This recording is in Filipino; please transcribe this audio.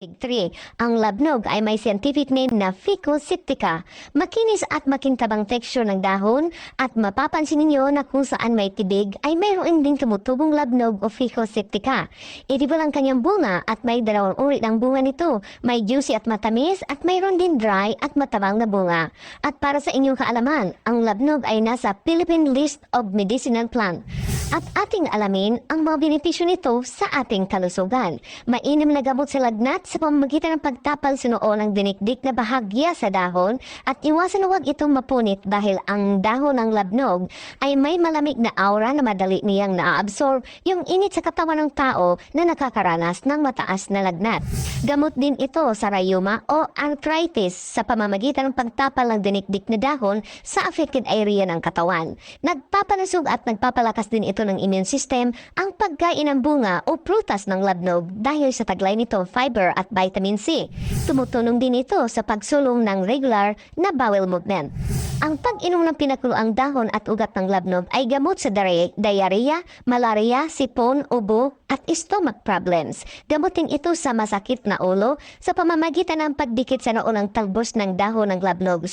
3. Ang labnog ay may scientific name na Ficus septica. Makinis at makintabang texture ng dahon at mapapansin ninyo na kung saan may tibig ay mayroon din tumutubong labnog o Ficus septica. Edible ang kanyang bunga at may dalawang uri ng bunga nito. May juicy at matamis at mayroon din dry at matabang na bunga. At para sa inyong kaalaman, ang labnog ay nasa Philippine List of Medicinal Plant. At ating alamin ang mga benepisyo nito sa ating kalusugan. Mainam na gamot sa lagnat sa pamamagitan ng pagtapal sa noo ng dinikdik na bahagya sa dahon at iwasan huwag itong mapunit dahil ang dahon ng labnog ay may malamig na aura na madali niyang na-absorb yung init sa katawan ng tao na nakakaranas ng mataas na lagnat. Gamot din ito sa rayuma o arthritis sa pamamagitan ng pagtapal ng dinikdik na dahon sa affected area ng katawan. Nagpapalusog at nagpapalakas din ito ng immune system ang pagkain ng bunga o prutas ng labnog dahil sa taglay nito fiber at vitamin C. Tumutulong din ito sa pagsulong ng regular na bowel movement. Ang pag-inom ng pinakuloang dahon at ugat ng labnog ay gamot sa diarrhea, malaria, sipon, ubo, at stomach problems. Gamutin ito sa masakit na ulo sa pamamagitan ng pagdikit sa noo ng talbos ng dahon ng labnog.